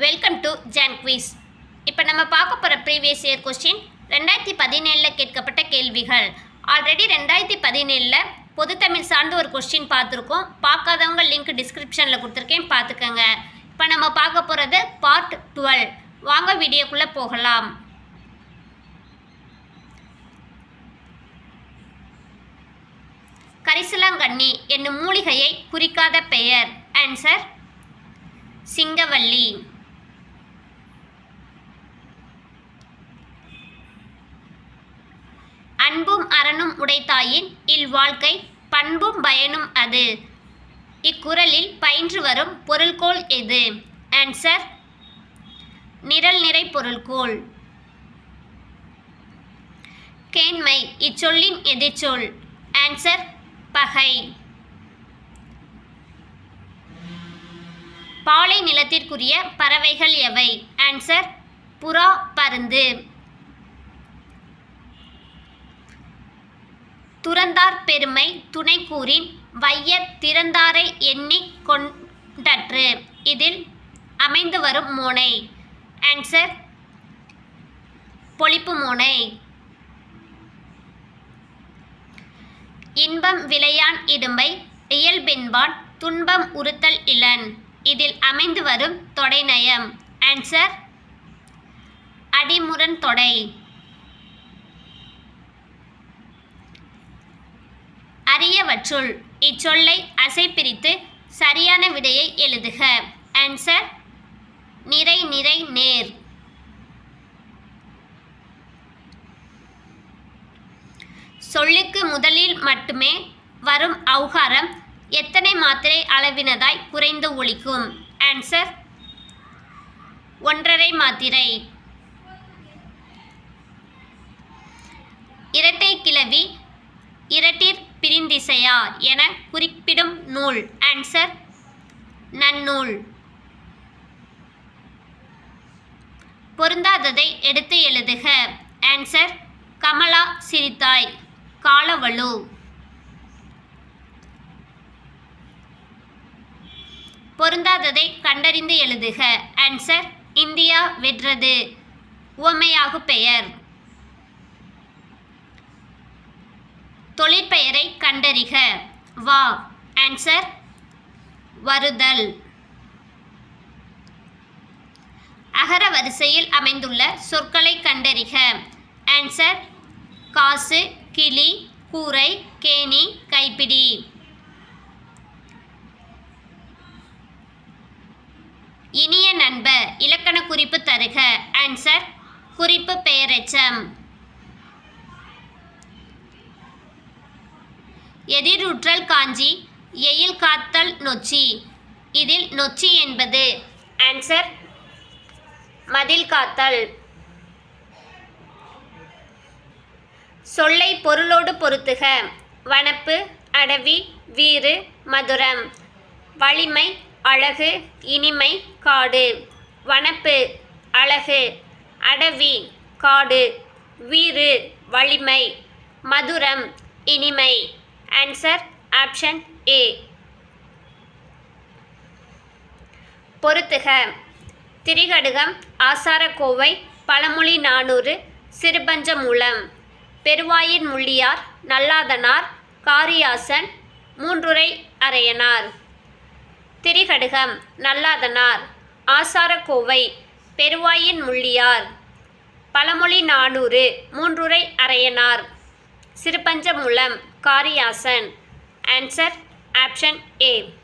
Welcome to John quiz இப்போ நம்ம பார்க்க போகிற ப்ரீவியஸ் இயர் கொஸ்டின் ரெண்டாயிரத்தி பதினேழில் கேட்கப்பட்ட கேள்விகள். ஆல்ரெடி ரெண்டாயிரத்தி பதினேழில் பொதுத்தமிழ் சார்ந்த ஒரு கொஸ்டின் பார்த்துருக்கோம். பார்க்காதவங்க லிங்க் டிஸ்கிரிப்ஷனில் கொடுத்துருக்கேன் பார்த்துக்கோங்க. இப்போ நம்ம பார்க்க போகிறது பார்ட் டுவெல் வாங்க வீடியோக்குள்ளே போகலாம். கரிசலாங்கண்ணி என்னும் மூலிகையை குறிக்காத பெயர். ஆன்சர் சிங்கவல்லி அன்பும் அறனும் உடைத்தாயின் இல்வாழ்க்கை பண்பும் பயனும் அது. இக்குறளில் பயின்று வரும் பொருள்கோள் எது? ஆன்சர் நிரல் நிறை பொருள்கோள். கேண்மை இச்சொல்லின் எதிர்ச்சொல். ஆன்சர் பகை. பாலை நிலத்திற்குரிய பறவைகள் எவை? ஆன்சர் புறா பருந்து. துறந்தார் பெருமை துணைக்கூறின் வையத் திறந்தாரை எண்ணிக் கொண்டற்று. இதில் அமைந்து வரும் மோனை. ஆன்சர் பொழிப்பு மோனை. இன்பம் விளையான் இடும்பை இயல்பின்பான் துன்பம் உறுத்தல் இளன். இதில் அமைந்து வரும் தொடைநயம். ஆன்சர் அடிமுரன் தொடை அரியவற்றுள் இச்சொல்லை அசைப்பிரித்து சரியான விடையை எழுதுக. ஆன்சர் நிறை நிறை நேர். சொல்லுக்கு முதலில் மட்டுமே வரும் அவுகாரம் எத்தனை மாத்திரை அளவினதாய் குறைந்து ஒழிக்கும் ஆன்சர் ஒன்றரை மாத்திரை. இரட்டை கிளவி இரட்டிற் பிரிந்திசையார் என குறிப்பிடும் நூல். ஆன்சர் நன்னூல். பொருந்தாததை எடுத்து எழுதுக. ஆன்சர் கமலா சிரித்தாய் காலவலு. பொருந்தாததை கண்டறிந்து எழுதுக. ஆன்சர் இந்தியா வென்றது. உவமையாகு பெயர். தொழிற்பெயரை கண்டறிக. வா. ஆன்சர் வருதல். அகர வரிசையில் அமைந்துள்ள சொற்களை கண்டறிக. ஆன்சர் காசு கிளி கூரை கேணி கைப்பிடி. இனிய நண்ப இலக்கண குறிப்பு தருக. ஆன்சர் குறிப்பு பெயரெச்சம். எதிரூற்றல் காஞ்சி எயில் காத்தல் நொச்சி. இதில் நொச்சி என்பது ஆன்சர் மதில் காத்தல். சொல்லை பொருளோடு பொருத்துக. வனப்பு அடவி வீறு மதுரம். வலிமை அழகு இனிமை காடு. வனப்பு அழகு அடவி காடு. வீறு வலிமை மதுரம் இனிமை. ஆன்சர் ஆப்ஷன் ஏ பொருத்துக. திரிகடுகம் ஆசாரக்கோவை பழமொழி நானூறு சிறுபஞ்ச மூலம். பெருவாயின் முள்ளியார் நல்லாதனார் காரியாசன் மூன்றுரை அரையனார் திரிகடுகம் நல்லாதனார் ஆசாரக்கோவை பெருவாயின் Mulliyar. Pazhamozhi Nanooru Munrurai அரையனார் Sirupanchamoolam Kariyasan. Answer option A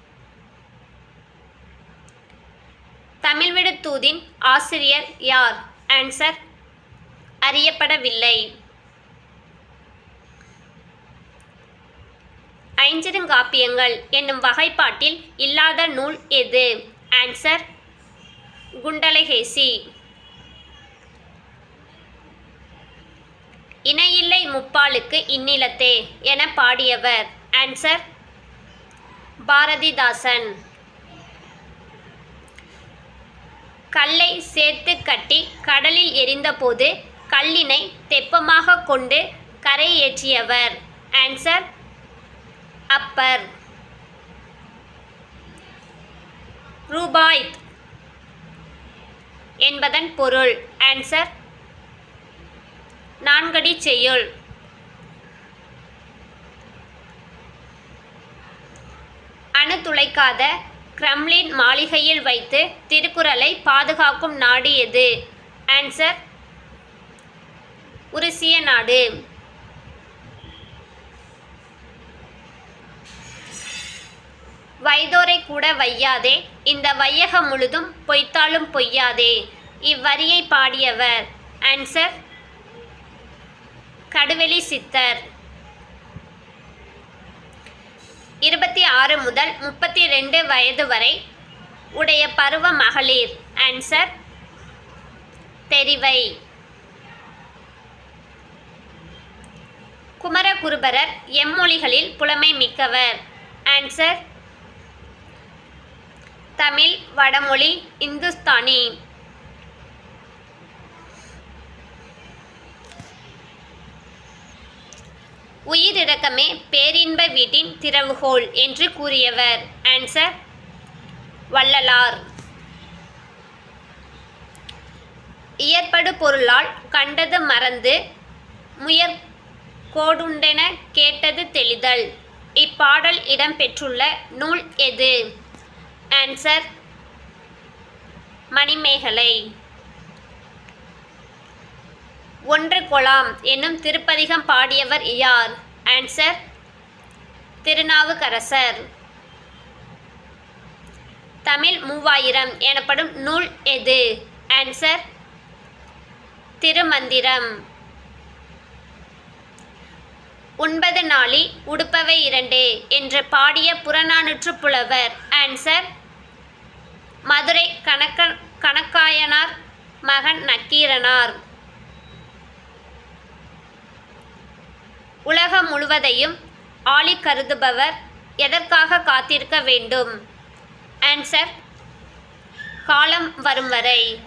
தமிழ்விடு தூதின் ஆசிரியர் யார்? ஆன்சர் அறியப்படவில்லை. ஐஞ்சிறுங்காப்பியங்கள் என்னும் வகைப்பாட்டில் இல்லாத நூல் எது? ஆன்சர் குண்டலகேசி. இணையில்லை முப்பாலுக்கு இந்நிலத்தே என பாடியவர். ஆன்சர் பாரதிதாசன். கல்லை சேர்த்து கட்டி கடலில் எரிந்தபோது கல்லினை தெப்பமாக கொண்டு கரை ஏற்றியவர். ஆன்சர் அப்பர். ரூபாய் என்பதன் பொருள். ஆன்சர் நான்கடி செய்யுள். அணு துளைக்காத கிரம்லின் மாளிகையில் வைத்து திருக்குறளை பாதுகாக்கும் நாடு எது? ஆன்சர் உருசிய நாடு. வயதோரை கூட வையாதே இந்த வையகம் முழுதும் பொய்த்தாலும் பொய்யாதே. இவ்வரியை பாடியவர். ஆன்சர் கடுவெளி சித்தர். இருபத்தி ஆறு முதல் முப்பத்தி ரெண்டு வயது வரை உடைய பருவ மகளிர். ஆன்சர் தெரிவை. குமரகுருபரர் எம்மொழிகளில் புலமை மிக்கவர். ஆன்சர் தமிழ் வடமொழி இந்துஸ்தானி. உயிரிறக்கமே பேரின்ப வீட்டின் திறவுகோல் என்று கூறியவர். ஆன்சர் வள்ளலார். இயற்படு பொருளால் கண்டது மறந்து முயற் கோடுண்டென கேட்டது தெளிதல். இப்பாடல் இடம்பெற்றுள்ள நூல் எது? ஆன்சர் மணிமேகலை. ஒன்று கொலாம் என்னும் திருப்பதிகம் பாடியவர் யார்? ஆன்சர் திருநாவுக்கரசர். தமிழ் மூவாயிரம் எனப்படும் நூல் எது? ஆன்சர் திருமந்திரம். உண்பது நாளி உடுப்பவை இரண்டு என்று பாடிய புறநானூற்று புலவர். ஆன்சர் மதுரை கணக்க கணக்காயனார் மகன் நக்கீரனார். உலகம் முழுவதையும் ஆளி கருதுபவர் எதற்காக காத்திருக்க வேண்டும்? ஆன்சர் காலம் வரும் வரை.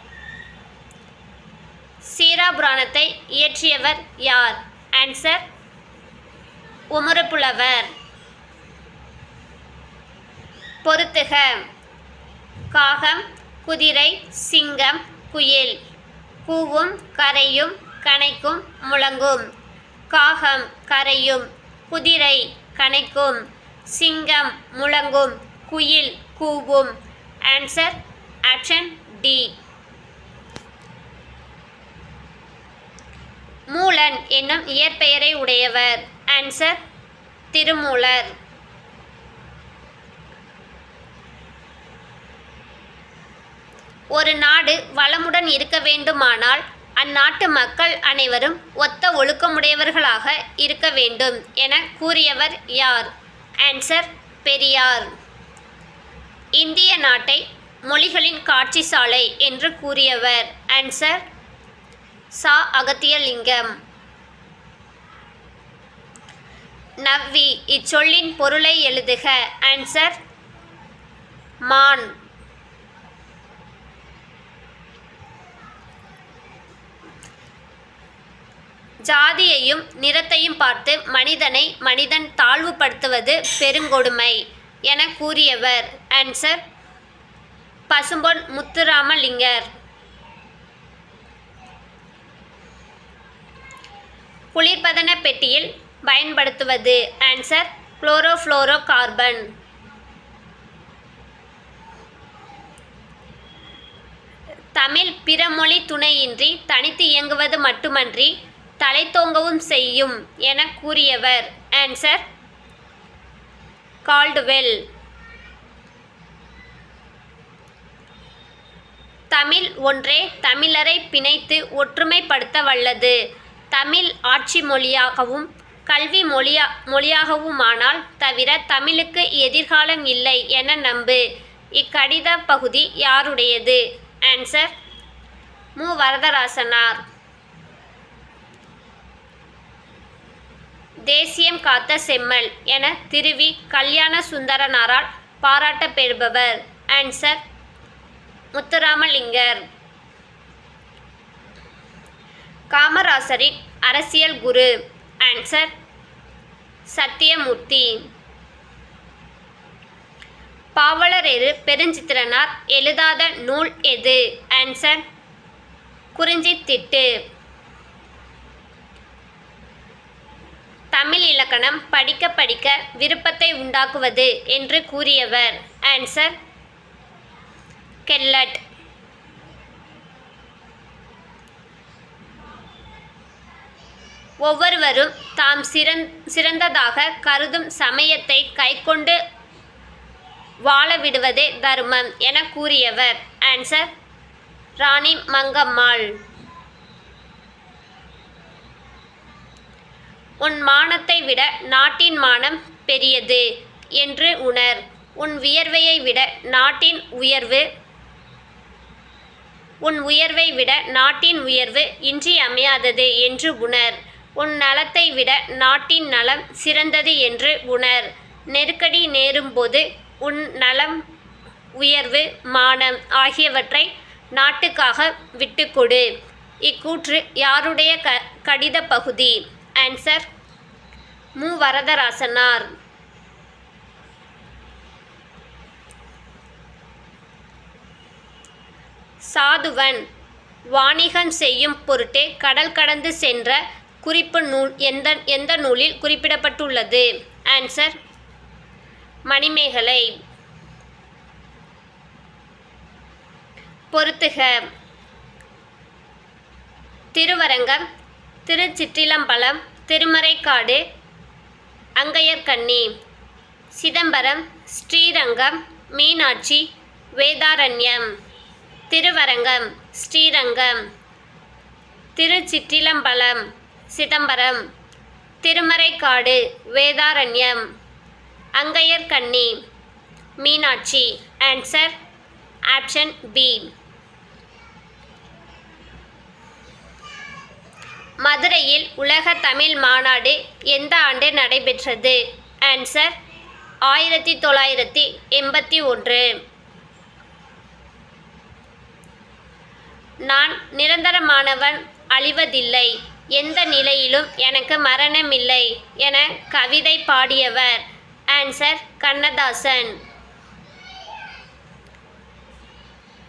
சீரா புராணத்தை இயற்றியவர் யார்? ஆன்சர் உமரப்புலவர் பொருத்துக. காகம் குதிரை சிங்கம் குயில். கூவும் கரையும் கனைக்கும் முழங்கும். காகம் கரையும் குதிரை கனைக்கும் சிங்கம் முழங்கும் குயில் கூவும். ஆன்சர் ஆப்ஷன் டி மூலன் என்னும் இயற்பெயரை உடையவர். ஆன்சர் திருமூலர். ஒரு நாடு வளமுடன் இருக்க வேண்டுமானால் அந்நாட்டு மக்கள் அனைவரும் ஒத்த ஒழுக்கமுடையவர்களாக இருக்க வேண்டும் என கூறியவர் யார்? ஆன்சர் பெரியார். இந்திய நாட்டை மொழிகளின் காட்சி சாலை என்று கூறியவர். ஆன்சர் சா அகத்தியலிங்கம். நவ்வி இச்சொல்லின் பொருளை எழுதுக. ஆன்சர் மான். ஜாதியையும் நிறத்தையும் பார்த்து மனிதனை மனிதன் தாழ்வுபடுத்துவது பெருங்கொடுமை என கூறியவர். ஆன்சர் பசும்பொன் முத்துராமலிங்கர். குளிர்பதன பெட்டியில் பயன்படுத்துவது. ஆன்சர் குளோரோஃப்ளோரோ கார்பன் தமிழ் பிறமொழி துணையின்றி தனித்து இயங்குவது மட்டுமன்றி தலைத்தோங்கவும் செய்யும் என கூறியவர். ஆன்சர் கால்டுவெல் தமிழ் ஒன்றே தமிழரை பிணைத்து ஒற்றுமைப்படுத்த வல்லது. தமிழ் ஆட்சி மொழியாகவும் கல்வி மொழியா மொழியாகவுமானால் தவிர தமிழுக்கு எதிர்காலம் இல்லை என நம்பு. இக்கடித பகுதி யாருடையது? ஆன்சர் மு. வரதராசனார். தேசியம் காத்த செம்மல் என திருவி கல்யாண சுந்தரனாரால் பாராட்டப் பெறுபவர் ஆன்சர் முத்துராமலிங்கர். காமராசரின் அரசியல் குரு. ஆன்சர் சத்தியமூர்த்தி. பாவலரேறு பெருஞ்சித்திரனார் எழுதாத நூல் எது? ஆன்சர் குறிஞ்சி தமிழ் இலக்கணம் படிக்க படிக்க விருப்பத்தை உண்டாக்குவது என்று கூறியவர். ஆன்சர் கெல்லட் ஒவ்வொருவரும் தாம் சிறந் சிறந்ததாக கருதும் சமயத்தை கைக்கொண்டு வாழ விடுவதே தர்மம் என கூறியவர். ஆன்சர் ராணி மங்கம்மாள் உன் மானத்தை விட நாட்டின் மானம் பெரியது என்று உணர். உன் வியர்வையை விட நாட்டின் உயர்வு உன் உயர்வை விட நாட்டின் உயர்வு இன்றியமையாதது என்று உணர். உன் நலத்தை விட நாட்டின் நலம் சிறந்தது என்று உணர். நெருக்கடி நேரும்போது உன் நலம் உயர்வு மானம் ஆகியவற்றை நாட்டுக்காக விட்டுக்கொடு. இக்கூற்று யாருடைய க கடித பகுதி? ஆன்சர் மு. வரதராசனார். சாதுவன். வாணிகம் செய்யும் பொருட்டே கடல் கடந்து சென்ற குறிப்பு நூல் எந்த எந்த நூலில் குறிப்பிடப்பட்டுள்ளது? ஆன்சர் மணிமேகலை. பொருத்துக. Thiruvarangam. Thiruchitrambalam Thirumaraikkadu Angayarkanni Chidambaram Srirangam Meenakshi Vedaranyam Thiruvarangam Srirangam Thiruchitrambalam Chidambaram Thirumaraikkadu Vedaranyam Angayarkanni Meenakshi. Answer option B மதுரையில் உலக தமிழ் மாநாடு எந்த ஆண்டு நடைபெற்றது? ஆன்சர் ஆயிரத்தி தொள்ளாயிரத்தி எண்பத்தி ஒன்று. நான் நிரந்தரமானவன் அழிவதில்லை. எந்த நிலையிலும் எனக்கு மரணமில்லை என கவிதை பாடியவர். ஆன்சர் கண்ணதாசன்.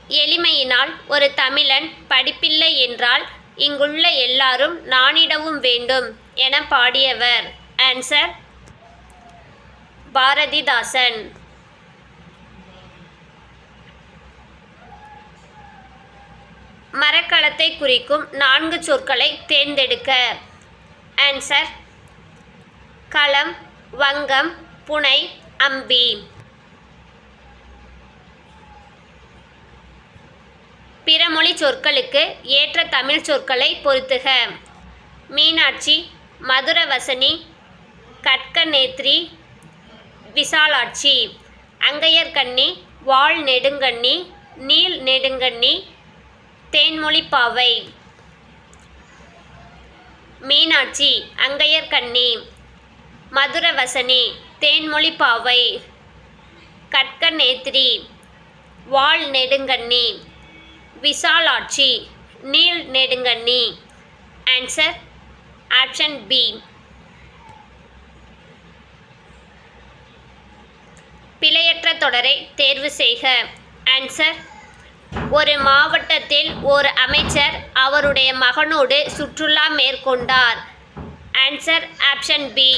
எளிமையினால் ஒரு தமிழன் படிப்பில்லை என்றால் இங்குள்ள எல்லாரும் நானிடவும் வேண்டும் என பாடியவர். ஆன்சர் பாரதிதாசன். மரக்கலத்தை குறிக்கும் நான்கு சொற்களை தேர்ந்தெடுக்க. ஆன்சர் களம் வங்கம் புனை அம்பி. பிறமொழி சொற்களுக்கு ஏற்ற தமிழ் சொற்களை பொருத்துக. மீனாட்சி மதுரவசனி கட்கநேத்ரி விசாலாட்சி அங்கையர்கண்ணி வாள் நெடுங்கண்ணி நீல் நெடுங்கண்ணி தேன்மொழிப்பாவை. மீனாட்சி அங்கையர்கண்ணி மதுரவசனி தேன்மொழிப்பாவை. கட்கநேத்ரி வாள் நெடுங்கண்ணி விசாலாட்சி. நீல் நெடுங்கண்ணி ஆன்சர் ஆப்ஷன் பி பிழையற்ற தொடரை தேர்வு செய்க. ஆன்சர் ஒரு மாவட்டத்தில் ஒரு அமைச்சர் அவருடைய மகனோடு சுற்றுலா மேற்கொண்டார். ஆன்சர் ஆப்ஷன் பி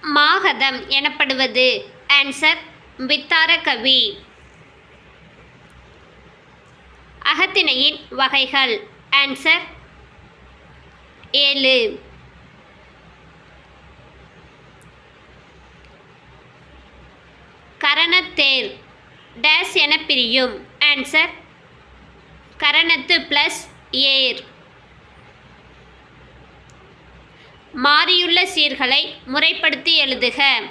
மாகதம் எனப்படுவது. ஆன்சர் வித்தார கவி. அகத்திணையின் வகைகள். ஆன்சர் ஏழு. கரணத்தேர். டேஸ் என பிரியும். ஆன்சர் கரணத்து ப்ளஸ் ஏர். மாறியுள்ள சீர்களை முறைப்படுத்தி எழுதுக.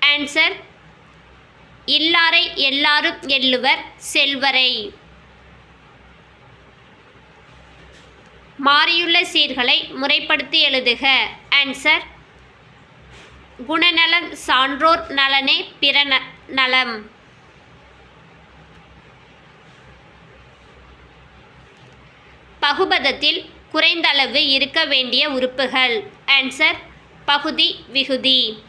ஆன்சர் இல்லாரை எல்லாரும் எள்ளுவர் செல்வரை. மாறியுள்ள சீர்களை முறைப்படுத்தி எழுதுக. ஆன்சர் குணநலம் சான்றோர் நலனே பிற ந- நலம். பகுபதத்தில் குறைந்தளவு இருக்க வேண்டிய உறுப்புகள். ஆன்சர் பகுதி விகுதி.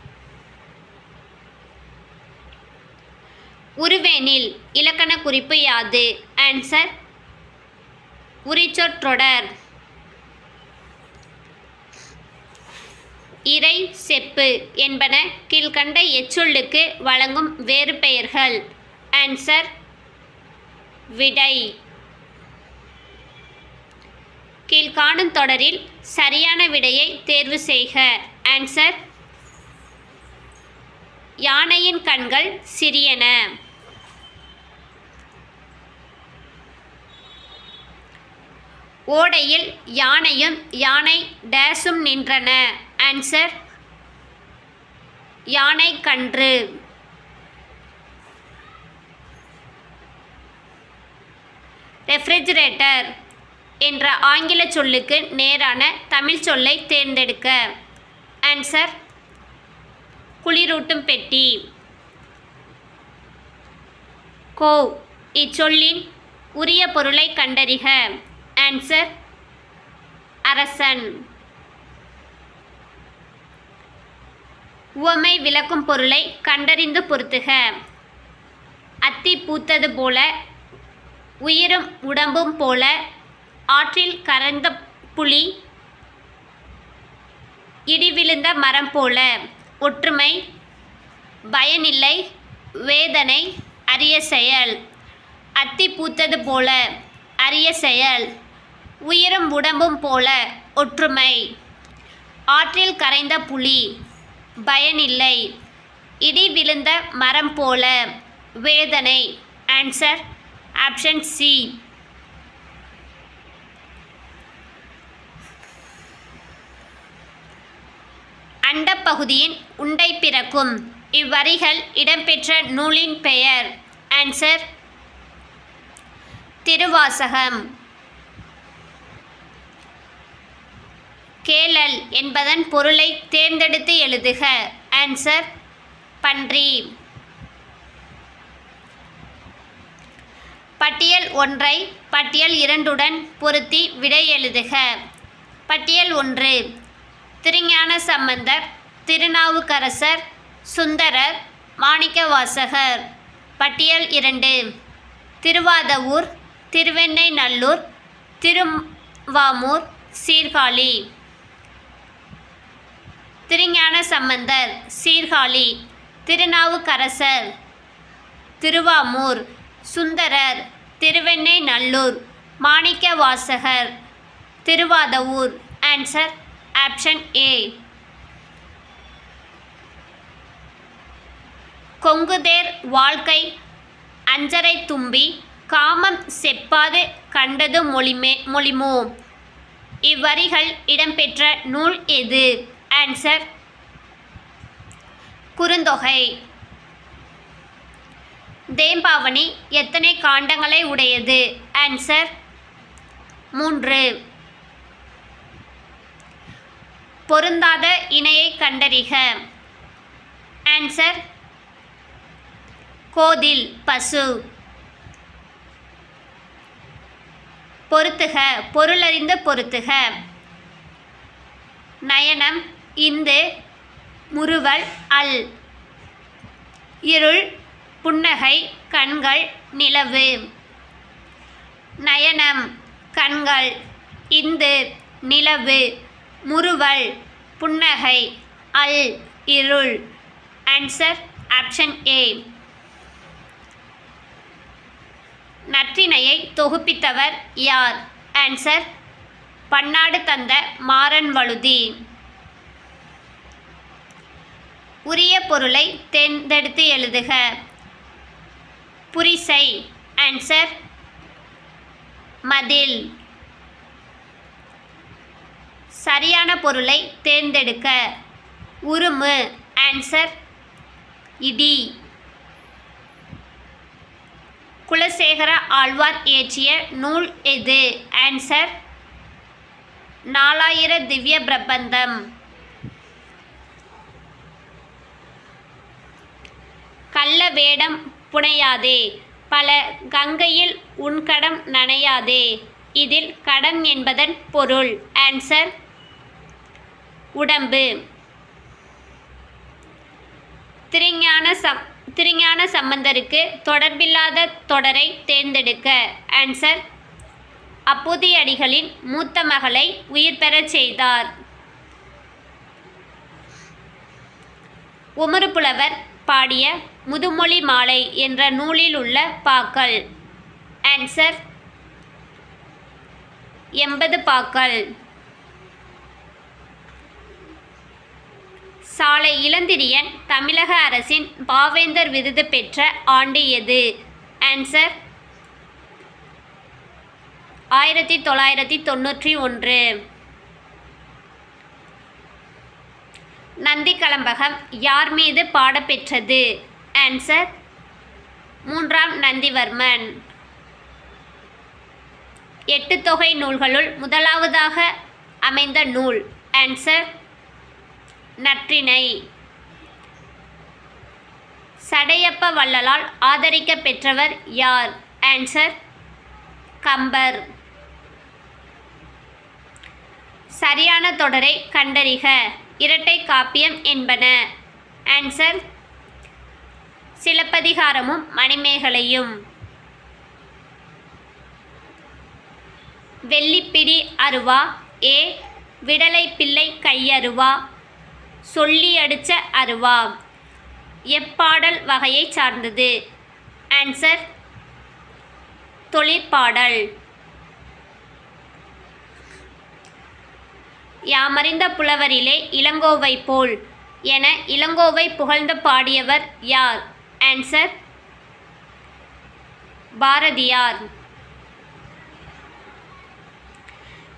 உருவேனில் இலக்கண குறிப்பு யாது? ஆன்சர் உரிச்சொற்றொடர். இறை செப்பு என்பன கீழ்கண்ட எச்சொல்லுக்கு வழங்கும் வேறு பெயர்கள். ஆன்சர் விடை. கீழ்காணும் தொடரில் சரியான விடையை தேர்வு செய்க. ஆன்சர் யானையின் கண்கள் சிறியன. ஓடையில் யானையும் யானை டேஸும் நின்றன. ஆன்சர் யானை கன்று. ரெஃப்ரிஜிரேட்டர் என்ற ஆங்கில சொல்லுக்கு நேரான தமிழ் சொல்லை தேர்ந்தெடுக்க. ஆன்சர் குளிரூட்டும் பெட்டி. கோ இச்சொல்லின் உரிய பொருளை கண்டறிக. ஆன்சர் அரசன் உவமை விளக்கும் பொருளை கண்டறிந்து பொருத்துக. அத்தி பூத்தது போல உயிரும் உடம்பும் போல ஆற்றில் கரைந்த புலி இடி விழுந்த மரம் போல ஒற்றுமை பயனில்லை வேதனை அரிய செயல். அத்தி பூத்தது போல அரிய செயல். உயிரும் உடம்பும் போல ஒற்றுமை. ஆற்றில் கரைந்த புலி பயனில்லை. இடி விழுந்த மரம் போல வேதனை. ஆன்சர் ஆப்ஷன் சி அண்டப்பகுதியின் உண்டை பிறக்கும். இவ்வரிகள் இடம்பெற்ற நூலின் பெயர். ஆன்சர் திருவாசகம். கேளல் என்பதன் பொருளை தேர்ந்தெடுத்து எழுதுக. ஆன்சர் பன்றி. பட்டியல் ஒன்றை பட்டியல் இரண்டுடன் பொருத்தி விடை எழுதுக. பட்டியல் ஒன்று திருஞான சம்பந்தர் திருநாவுக்கரசர் சுந்தரர் மாணிக்கவாசகர். பட்டியல் இரண்டு Thiruvadhavur Thiruvennainallur Thiruvamur Sirkazhi. Thirugnana Sambandar Sirkazhi Thirunavukkarasar Thiruvamur Sundarar Thiruvennainallur Manikkavasagar Thiruvadhavur. Answer option A கொங்குதேர் வாழ்க்கை அஞ்சரை தும்பி காமம் செப்பாது கண்டது மொழிமே மொழிமோ? இவ்வரிகள் இடம்பெற்ற நூல் எது? ஆன்சர் குறுந்தொகை. தேம்பாவணி எத்தனை காண்டங்களை உடையது? ஆன்சர் மூன்று. பொருந்தாத இணையை கண்டறிக. ஆன்சர் கோதில் பசு. பொருத்துக பொருளறிந்த பொருத்துக. நயனம் இந்து முறுவல் அல். இருள் புன்னகை கண்கள் நிலவு. நயனம் கண்கள். இந்து நிலவு. முறுவல் புன்னகை அல் இருள். ஆன்சர் ஆப்ஷன் ஏ நற்றினையை தொகுப்பித்தவர் யார்? ஆன்சர் பன்னாடு தந்த மாறன் வழுதி உரிய பொருளை தேர்ந்தெடுத்து எழுதுக. புரிசை. ஆன்சர் மதில். சரியான பொருளை தேர்ந்தெடுக்க. உருமு. ஆன்சர் இடி. குலசேகர ஆழ்வார் இயற்றிய நூல் எது? ஆன்சர் நாலாயிர திவ்ய பிரபந்தம். கள்ள வேடம் புனையாதே. பல கங்கையில் உன் கடம் நனையாதே. இதில் கடம் என்பதன் பொருள். ஆன்சர் உடம்பு. திருஞான சம் திருஞான சம்பந்தருக்கு தொடர்பில்லாத தொடரை தேர்ந்தெடுக்க. ஆன்சர் அப்புதியடிகளின் மூத்த மகளை உயிர் பெறச் செய்தார். உமறு புலவர் பாடிய முதுமொழி மாலை என்ற நூலில் உள்ள பாக்கள். ஆன்சர் எண்பது பாக்கள். சாலை இளந்திரியன் தமிழக அரசின் பாவேந்தர் விருது பெற்ற ஆண்டு எது? ஆன்சர் ஆயிரத்தி தொள்ளாயிரத்தி தொண்ணூற்றி ஒன்று. நந்தி கலம்பகம் யார் மீது பாடப்பெற்றது? ஆன்சர் மூன்றாம் நந்திவர்மன். எட்டு தொகை நூல்களுள் முதலாவதாக அமைந்த நூல். ஆன்சர் நற்றினை சடையப்ப வள்ளலால் ஆதரிக்க பெற்றவர் யார்? ஆன்சர் கம்பர். சரியான தொடரை கண்டறிக. இரட்டை காப்பியம் என்பன. ஆன்சர் சிலப்பதிகாரமும் மணிமேகலையும். வெள்ளிப்பிடி அருவா. ஏ. விடலை பிள்ளை கையருவா. சொல்லியடிச்ச அருவா. எப்பாடல் வகையை சார்ந்தது? ஆன்சர் தொழிற்பாடல். யாமறிந்த புலவரிலே இளங்கோவை போல் என இளங்கோவை புகழ்ந்து பாடியவர் யார்? ஆன்சர் பாரதியார்.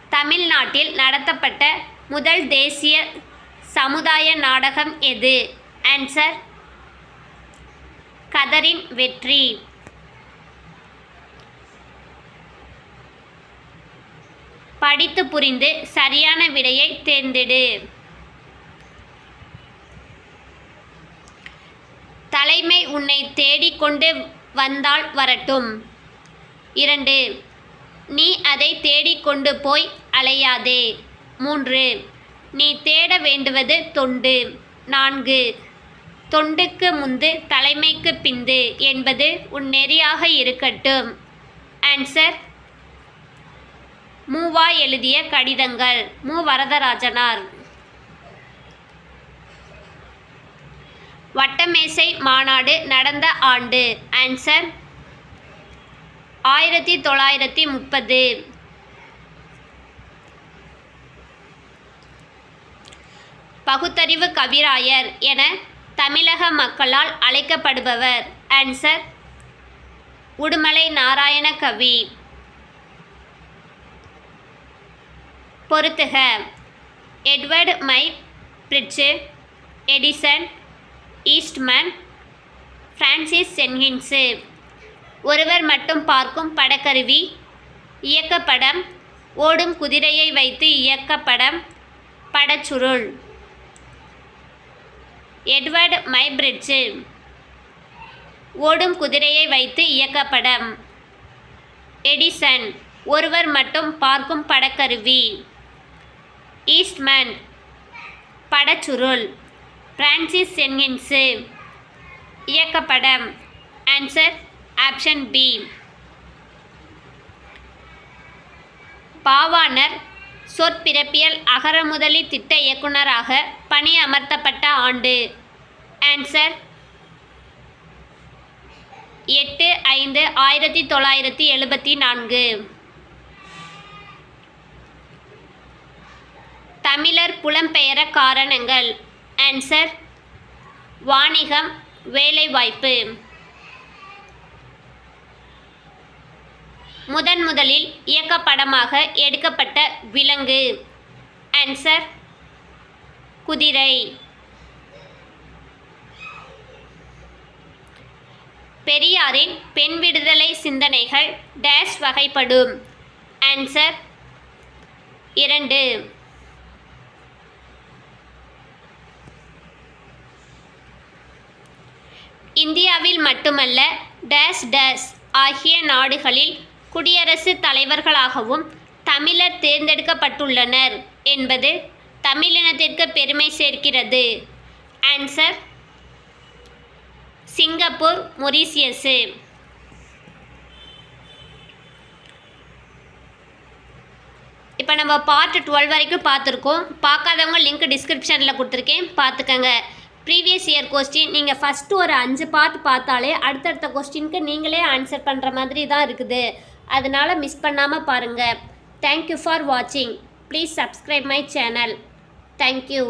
தமிழ்நாட்டில் நடத்தப்பட்ட முதல் தேசிய சமுதாய நாடகம் எது? ஆன்சர் கதரின் வெற்றி. படித்து புரிந்து சரியான விடையை தேர்ந்தெடு. தலைமை உன்னை தேடிக்கொண்டு வந்தால் வரட்டும். இரண்டு நீ அதை தேடிக்கொண்டு போய் அலையாதே. மூன்று நீ தேட வேண்டுவது தொண்டு. நான்கு தொண்டுக்கு முந்து தலைமைக்கு பிந்து என்பது உன் நெறியாக இருக்கட்டும். ஆன்சர் மூவா எழுதிய கடிதங்கள். மு. வரதராஜனார். வட்டமேசை மாநாடு நடந்த ஆண்டு. ஆன்சர் ஆயிரத்தி தொள்ளாயிரத்தி முப்பது. பகுத்தறிவு கவிராயர் என தமிழக மக்களால் அழைக்கப்படுபவர். ஆன்சர் உடுமலை நாராயண கவி. பொறுத்துக. Edward Muybridge Edison Eastman Francis Jenkins. ஒருவர் மட்டும் பார்க்கும் படக்கருவி இயக்கப்படம் ஓடும் குதிரையை வைத்து இயக்கப்படம் படச்சுருள். எட்வர்டு மைப்ரிட்ஜு ஓடும் குதிரையை வைத்து இயக்கப்படம். எடிசன் ஒருவர் மட்டும் பார்க்கும் படக்கருவி. ஈஸ்ட்மன். படச்சுருள். பிரான்சிஸ் சென்கின்ஸு இயக்கப்படம். ஆன்சர் ஆப்ஷன் பி பாவாணர் சொற்பிறப்பியல் அகரமுதலி திட்ட இயக்குனராக பணி அமர்த்தப்பட்ட ஆண்டு. ஆன்சர் எட்டு ஐந்து ஆயிரத்தி தொள்ளாயிரத்தி எழுபத்தி நான்கு. தமிழர் புலம்பெயர காரணங்கள். ஆன்சர் வாணிகம். வேலைவாய்ப்பு. முதன் முதலில் இயக்கப்படமாக எடுக்கப்பட்ட விலங்கு. ஆன்சர் குதிரை. பெரியாரின் பெண் விடுதலை சிந்தனைகள் டேஷ் வகைப்படும். ஆன்சர் இரண்டு. இந்தியாவில் மட்டுமல்ல டேஸ் டேஸ் ஆகிய நாடுகளில் குடியரசுத் தலைவர்களாகவும் தமிழர் தேர்ந்தெடுக்கப்பட்டுள்ளனர் என்பது தமிழினத்திற்கு பெருமை சேர்க்கிறது. ஆன்சர் சிங்கப்பூர் மொரீசியஸு இப்போ நம்ம பார்ட் டுவெல் வரைக்கும் பார்த்துருக்கோம். பார்க்காதவங்க லிங்க் டிஸ்கிரிப்ஷனில் கொடுத்துருக்கேன். பார்த்துக்கங்க. ப்ரீவியஸ் இயர் கொஸ்டின் நீங்கள் ஃபஸ்ட்டு ஒரு அஞ்சு பார்த்து பார்த்தாலே அடுத்தடுத்த கொஸ்டினுக்கு நீங்களே ஆன்சர் பண்ணுற மாதிரி தான் இருக்குது. அதனால் மிஸ் பண்ணாமல் பாருங்கள் தேங்க்யூ ஃபார் வாட்சிங் please subscribe my channel thank you